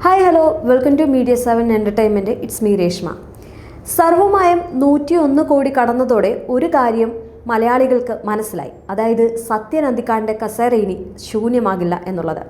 Hi hello welcome to media seven entertainment it's me Reshma സർവമായം നൂറ്റി ഒന്ന് കോടി കടന്നതോടെ ഒരു കാര്യം മലയാളികൾക്ക് മനസ്സിലായി. അതായത് സത്യൻ അന്തിക്കാടിന്റെ കസേര ഇനി ശൂന്യമാകില്ല എന്നുള്ളത്.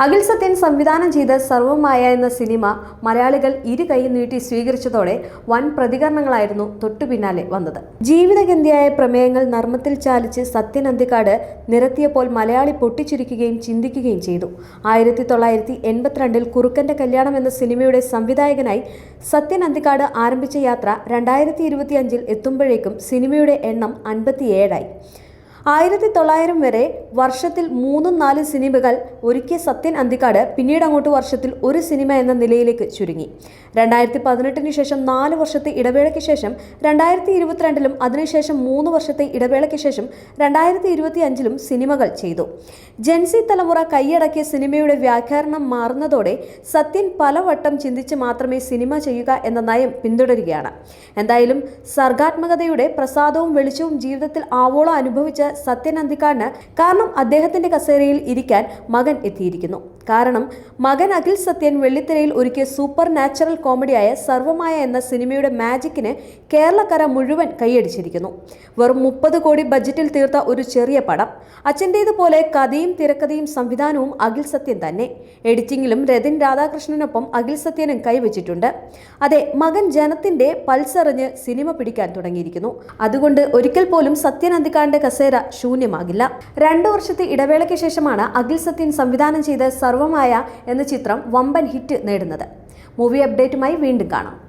അഖിൽ സത്യൻ സംവിധാനം ചെയ്ത സർവമായ എന്ന സിനിമ മലയാളികൾ ഇരു കൈ നീട്ടി സ്വീകരിച്ചതോടെ വൻ പ്രതികരണങ്ങളായിരുന്നു തൊട്ടു പിന്നാലെ വന്നത്. ജീവിതഗന്ധിയായ പ്രമേയങ്ങൾ നർമ്മത്തിൽ ചാലിച്ച് സത്യൻ അന്തിക്കാട് നിരത്തിയപ്പോൾ മലയാളി പൊട്ടിച്ചിരിക്കുകയും ചിന്തിക്കുകയും ചെയ്തു. ആയിരത്തി തൊള്ളായിരത്തി എൺപത്തിരണ്ടിൽ കുറുക്കന്റെ കല്യാണം എന്ന സിനിമയുടെ സംവിധായകനായി സത്യൻ അന്തിക്കാട് ആരംഭിച്ച യാത്ര രണ്ടായിരത്തി ഇരുപത്തിയഞ്ചിൽ എത്തുമ്പോഴേക്കും സിനിമയുടെ എണ്ണം അൻപത്തിയേഴായി ആയിരത്തി തൊള്ളായിരം വരെ വർഷത്തിൽ മൂന്നും നാലും സിനിമകൾ ഒരുക്കിയ സത്യൻ അന്തിക്കാട് പിന്നീട് അങ്ങോട്ട് വർഷത്തിൽ ഒരു സിനിമ എന്ന നിലയിലേക്ക് ചുരുങ്ങി. രണ്ടായിരത്തി പതിനെട്ടിന് ശേഷം നാല് വർഷത്തെ ഇടവേളയ്ക്ക് ശേഷം രണ്ടായിരത്തി ഇരുപത്തിരണ്ടിലും അതിനുശേഷം മൂന്ന് വർഷത്തെ ഇടവേളയ്ക്ക് ശേഷം രണ്ടായിരത്തി ഇരുപത്തി അഞ്ചിലും സിനിമകൾ ചെയ്തു. ജെൻസി തലമുറ കൈയടക്കിയ സിനിമയുടെ വ്യാഖ്യാനം മാറുന്നതോടെ സത്യൻ പലവട്ടം ചിന്തിച്ച് മാത്രമേ സിനിമ ചെയ്യുക എന്ന നയം പിന്തുടരുകയാണ്. എന്തായാലും സർഗാത്മകതയുടെ പ്രസാദവും വെളിച്ചവും ജീവിതത്തിൽ ആവോളം അനുഭവിച്ച സത്യൻ അന്തിക്കാടിന് കാരണം അദ്ദേഹത്തിന്റെ കസേരയിൽ ഇരിക്കാൻ മകൻ എത്തിയിരിക്കുന്നു. കാരണം മകൻ അഖിൽ സത്യൻ വെള്ളിത്തിരയിൽ ഒരുക്കിയ സൂപ്പർ നാച്ചുറൽ കോമഡിയായ സർവമായ എന്ന സിനിമയുടെ മാജിക്കിന് കേരളക്കര മുഴുവൻ കൈയടിച്ചിരിക്കുന്നു. വെറും മുപ്പത് കോടി ബജറ്റിൽ തീർത്ത ഒരു ചെറിയ പടം. അച്ഛന്റേതുപോലെ കഥയും തിരക്കഥയും സംവിധാനവും അഖിൽ സത്യൻ തന്നെ. എഡിറ്റിംഗിലും രതിൻ രാധാകൃഷ്ണനൊപ്പം അഖിൽ സത്യനും കൈവച്ചിട്ടുണ്ട്. അതെ മകൻ ജനത്തിന്റെ പൾസറിഞ്ഞ് സിനിമ പിടിക്കാൻ തുടങ്ങിയിരിക്കുന്നു. അതുകൊണ്ട് ഒരിക്കൽ പോലും സത്യൻ അന്തിക്കാടിന്റെ കസേര ശൂന്യമാകില്ല. രണ്ടു വർഷത്തെ ഇടവേളയ്ക്ക് ശേഷമാണ് അഖിൽ സത്യൻ സംവിധാനം ചെയ്ത സർവമായ എന്ന ചിത്രം വമ്പൻ ഹിറ്റ് നേടുന്നത്. മൂവി അപ്ഡേറ്റുമായി വീണ്ടും കാണാം.